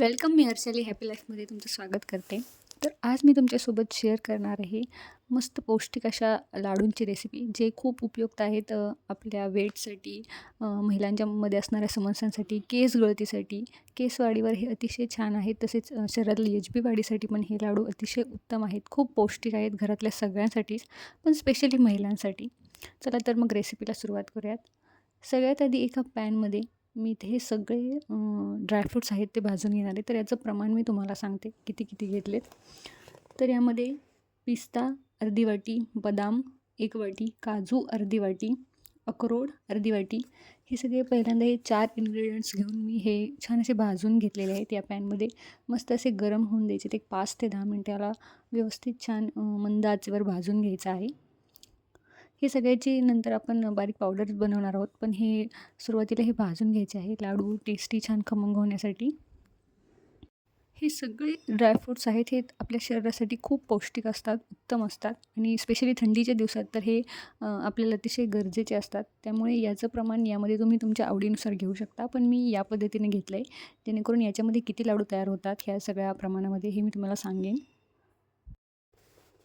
Welcome मी Harshali. Happy लाईफमध्ये तुमचं स्वागत करते. तर आज मी तुमच्यासोबत शेअर करणार आहे मस्त पौष्टिक अशा लाडूंची रेसिपी जे खूप उपयुक्त आहेत आपल्या वेटसाठी महिलांच्यामध्ये असणाऱ्या समस्यांसाठी केस गळतीसाठी. केस वाढीवर हे अतिशय छान आहेत. तसेच अ, यजबी एच वाढीसाठी पण हे लाडू अतिशय उत्तम आहेत. खूप पौष्टिक आहेत घरातल्या सगळ्यांसाठीच पण स्पेशली महिलांसाठी. चला तर मग रेसिपीला सुरुवात करूयात. सगळ्यात आधी एका पॅनमध्ये मी इथे हे सगळे ड्रायफ्रूट्स आहेत ते भाजून घेणार आहे. तर याचं प्रमाण मी तुम्हाला सांगते. किती किती घेतलेत? तर यामध्ये पिस्ता अर्धी वाटी बदाम एक वाटी काजू अर्धी वाटी अक्रोड अर्धी वाटी. हे सगळे पहिल्यांदा हे चार इन्ग्रेडियंट्स घेऊन मी हे छान असे भाजून घेतलेले आहेत या पॅनमध्ये मस्त असे गरम होऊन द्यायचे. ते पाच ते दहा मिनटाला व्यवस्थित छान मंद आचेवर भाजून घ्यायचं आहे. हे सगळ्याची नंतर आपण बारीक पावडर बनवणार आहोत. पण हे सुरुवातीला हे भाजून घ्यायचे आहे. लाडू टेस्टी छान खमंग होण्यासाठी. हे सगळे ड्रायफ्रूट्स आहेत. हे आपल्या शरीरासाठी खूप पौष्टिक असतात उत्तम असतात. आणि स्पेशली थंडीच्या दिवसात तर हे आपल्याला अतिशय गरजेचे असतात. त्यामुळे याचं प्रमाण यामध्ये तुम्ही तुमच्या आवडीनुसार घेऊ शकता. पण मी या पद्धतीने घेतलं आहे जेणेकरून याच्यामध्ये किती लाडू तयार होतात ह्या सगळ्या प्रमाणामध्ये हे मी तुम्हाला सांगेन.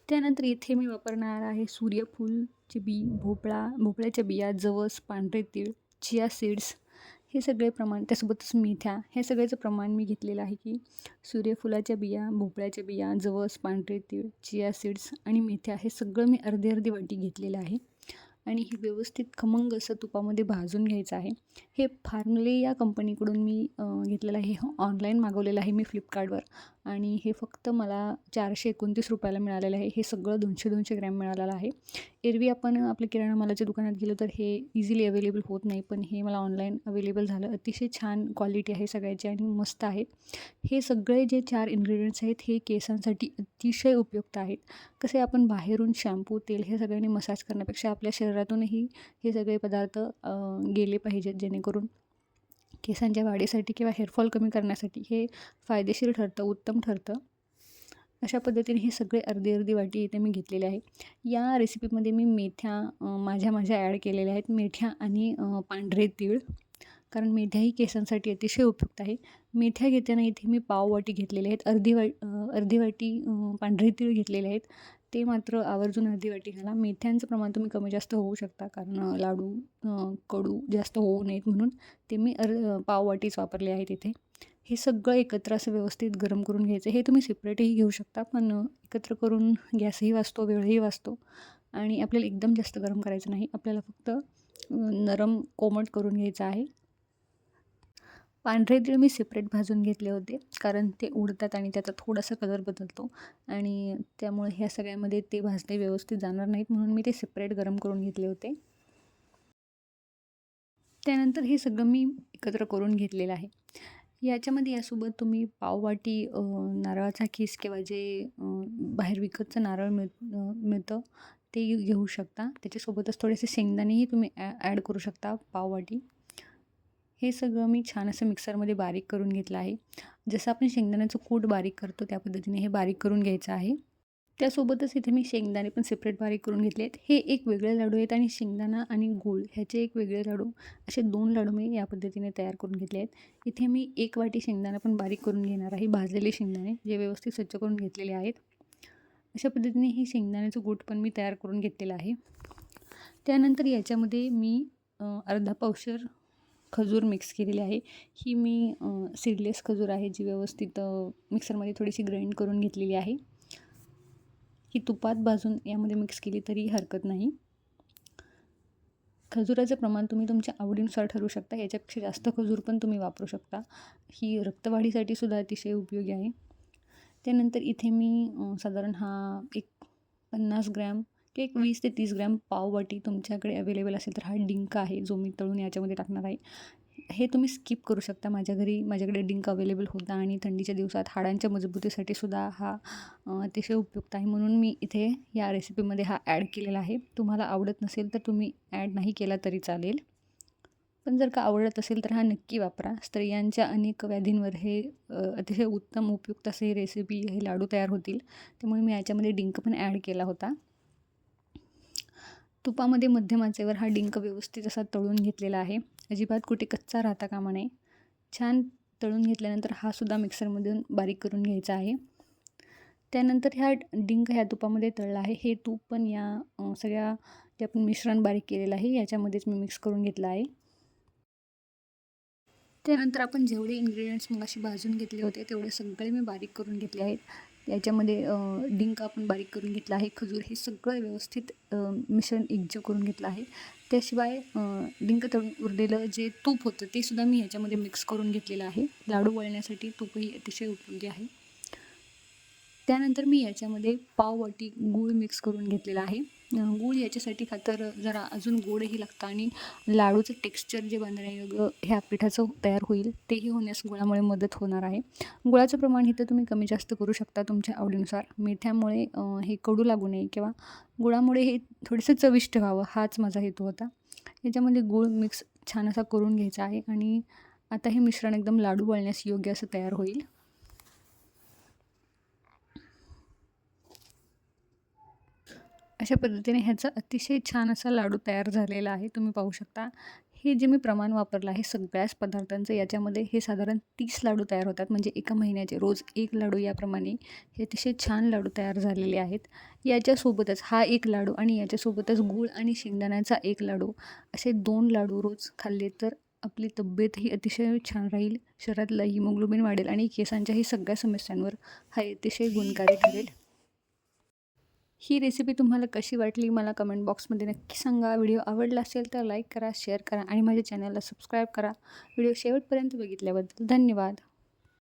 त्यानंतर इथे मी वापरणार आहे सूर्यफूल. चे बी भोपळा भोपळ्याच्या बिया जवस पांढरे तीळ चिया सीड्स हे सगळे प्रमाण त्यासोबतच मेथ्या हे सगळ्याचं प्रमाण मी घेतलेलं आहे की सूर्यफुलाच्या बिया भोपळ्याच्या बिया जवस पांढरे तीळ चिया सीड्स आणि मेथ्या हे सगळं मी अर्धी अर्धी वाटी घेतलेलं आहे. आणि हे व्यवस्थित खमंग असं तुपामध्ये भाजून घ्यायचं आहे. हे फार्मले या कंपनीकडून मी घेतलेलं आहे. ऑनलाईन मागवलेलं आहे मी फ्लिपकार्टवर. आणि हे फक्त मला चारशे एकोणतीस रुपयाला मिळालेलं आहे. हे सगळं दोनशे दोनशे ग्रॅम मिळालेलं आहे. एरवी आपण आपल्या किराणा मालाच्या दुकानात गेलो तर हे इझिली अवेलेबल होत नाही पण हे मला ऑनलाईन अवेलेबल झालं. अतिशय छान क्वालिटी आहे सगळ्याची आणि मस्त आहे. हे सगळे जे चार इन्ग्रेडियंट्स आहेत हे केसांसाठी अतिशय उपयुक्त आहेत. कसे आपण बाहेरून शॅम्पू तेल हे सगळ्यांनी मसाज करण्यापेक्षा आपल्या शरीरातूनही हे सगळे पदार्थ गेले पाहिजेत जेणेकरून केसांच्या वाढीसाठी किंवा हेअरफॉल कमी करण्यासाठी हे फायदेशीर ठरतं उत्तम ठरतं. अशा पद्धतीने हे सगळे अर्धी अर्धी वाटी इथे मी घेतलेले आहे. या रेसिपीमध्ये मी मेथ्या माझ्या माझ्या ॲड केलेल्या आहेत. मेथ्या आणि पांढरे तीळ. कारण मेथ्याही केसांसाठी अतिशय उपयुक्त आहे. मेथ्या घेताना इथे मी पाव वाटी घेतलेले आहेत. अर्धी वा अर्धी वाटी पांढरे तीळ घेतलेले आहेत. ते मात्र आवर्जून अर्धी वाटी घाला. मेथ्यांचं प्रमाण तुम्ही कमी जास्त होऊ शकता कारण लाडू कडू जास्त होऊ नयेत म्हणून ते मी अर पाववाटीच वापरले आहेत इथे. हे सगळं एकत्र असं व्यवस्थित गरम करून घ्यायचं. हे तुम्ही सेपरेटही घेऊ शकता पण एकत्र करून गॅसही वाचतो वेळही वाचतो आणि आपल्याला एकदम जास्त गरम करायचं नाही. आपल्याला फक्त नरम कोमट करून घ्यायचं आहे. पांढरे तीळ मी सेपरेट भाजून घेतले होते कारण ते उडतात आणि त्याचा थोडासा कलर बदलतो. आणि त्यामुळे ह्या सगळ्यामध्ये ते भाजले व्यवस्थित जाणार नाहीत म्हणून मी ते सेपरेट गरम करून घेतले होते. त्यानंतर हे सगळं मी एकत्र करून घेतलेलं आहे. याच्यामध्ये यासोबत तुम्ही पाववाटी नारळाचा खीस किंवा जे बाहेर विकतचं नारळ मिळ मिळतं ते घेऊ शकता. त्याच्यासोबतच थोडेसे शेंगदाणेही तुम्ही ॲ ॲड करू शकता पाववाटी. हे सगळं मी छान असं मिक्सरमध्ये बारीक करून घेतलं आहे. जसं आपण शेंगदाण्याचं कूट बारीक करतो त्या पद्धतीने हे बारीक करून घ्यायचं आहे. त्यासोबतच इथे मी शेंगदाणे पण सेपरेट बारीक करून घेतले आहेत. हे एक वेगळे लाडू आहेत आणि शेंगदाणा आणि गूळ ह्याचे एक वेगळे लाडू असे दोन लाडू मी या पद्धतीने तयार करून घेतले आहेत. इथे मी एक वाटी शेंगदाणा पण बारीक करून घेणार आहे. भाजलेले शेंगदाणे जे व्यवस्थित स्वच्छ करून घेतलेले आहेत. अशा पद्धतीने हे शेंगदाण्याचं कूट पण मी तयार करून घेतलेलं आहे. त्यानंतर याच्यामध्ये मी अर्धा पावशर खजूर मिक्स केलेली आहे. ही मी सीडलेस खजूर आहे जी व्यवस्थित मिक्सरमध्ये थोडीशी ग्राइंड करून घेतलेली आहे. ही तुपात भाजून यामध्ये मिक्स केली तरी हरकत नाही. खजुराचं प्रमाण तुम्ही तुमच्या आवडीनुसार ठरवू शकता. याच्यापेक्षा जास्त खजूर पण तुम्ही वापरू शकता. ही रक्तवाढीसाठी सुद्धा अतिशय उपयोगी आहे. त्यानंतर इथे मी साधारण हा एक पन्नास ग्रॅम की एक वीस ते तीस ग्रॅम पाववाटी तुमच्याकडे अवेलेबल असेल तर हा डिंक आहे जो मी तळून याच्यामध्ये टाकणार आहे. हे तुम्ही स्किप करू शकता माझ्या घरी. माझ्याकडे डिंक अवेलेबल होता आणि थंडीच्या दिवसात हाडांच्या मजबूतीसाठी सुद्धा हा अतिशय उपयुक्त आहे. म्हणून मी इथे या रेसिपीमध्ये हा ॲड केलेला आहे. तुम्हाला आवडत नसेल तर तुम्ही ॲड नाही केला तरी चालेल. पण जर का आवडत असेल तर हा नक्की वापरा. स्त्रियांच्या अनेक व्याधींवर हे अतिशय उत्तम उपयुक्त असे रेसिपी हे लाडू तयार होतील. त्यामुळे मी याच्यामध्ये डिंक पण ॲड केला होता. तुपामध्ये मध्यम आचेवर हा डिंक व्यवस्थित असा तळून घेतलेला आहे. अजिबात कुठे कच्चा राहता कामा नये. छान तळून घेतल्यानंतर हा सुद्धा मिक्सरमधून बारीक करून घ्यायचा आहे. त्यानंतर ह्या डिंक ह्या तुपामध्ये तळला आहे. हे तूप पण या सगळ्या जे आपण मिश्रण बारीक केलेलं आहे याच्यामध्येच मी मिक्स करून घेतलं आहे. त्यानंतर आपण जेवढे इन्ग्रेडियंट्स मग असे भाजून घेतले होते तेवढे सगळे मी बारीक करून घेतले आहेत. याच्यामध्ये डिंक आपण बारीक करून घेतला आहे खजूर हे सगळं व्यवस्थित मिश्रण एकजीव करून घेतलं आहे. त्याशिवाय डिंक तळून उरलेलं जे तूप होतं ते सुद्धा मी ह्याच्यामध्ये मिक्स करून घेतलेलं आहे. लाडू वळण्यासाठी तूपही अतिशय उपयोगी आहे. त्यानंतर मी याच्यामध्ये पाववाटी गूळ मिक्स करून घेतलेला आहे. गूळ याच्यासाठी खातर जरा अजून गोडही लागतं आणि लाडूचं टेक्स्चर जे बनण्यायोग्य ह्या पिठाचं तयार होईल तेही होण्यास गुळामुळे मदत होणार आहे. गुळाचं प्रमाण इथं तुम्ही कमी जास्त करू शकता तुमच्या आवडीनुसार. मिठ्यामुळे हे कडू लागू नये किंवा गुळामुळे हे थोडंसं चविष्ट व्हावं हाच माझा हेतू होता. याच्यामध्ये गूळ मिक्स छान असा करून घ्यायचा आहे आणि आता हे मिश्रण एकदम लाडू वळण्यास योग्य असं तयार होईल. अशा पद्धतीने ह्याचा अतिशय छान असा लाडू तयार झालेला आहे. तुम्ही पाहू शकता. हे जे मी प्रमाण वापरलं आहे सगळ्याच पदार्थांचं याच्यामध्ये हे साधारण तीस लाडू तयार होतात. म्हणजे एका महिन्याचे रोज एक लाडू याप्रमाणे हे अतिशय छान लाडू तयार झालेले आहेत. याच्यासोबतच हा एक लाडू आणि याच्यासोबतच गूळ आणि शेंगदाण्याचा एक लाडू असे दोन लाडू रोज खाल्ले तर आपली तब्येतही अतिशय छान राहील शरीरातलं हिमोग्लोबिन वाढेल आणि केसांच्याही सगळ्या समस्यांवर हा अतिशय गुणकारी ठरेल. ही रेसिपी तुम्हाला कशी वाटली मला कमेंट बॉक्समध्ये नक्की सांगा. व्हिडिओ आवडला असेल तर लाईक करा शेअर करा आणि माझ्या चॅनलला सबस्क्राईब करा. व्हिडिओ शेवटपर्यंत बघितल्याबद्दल धन्यवाद.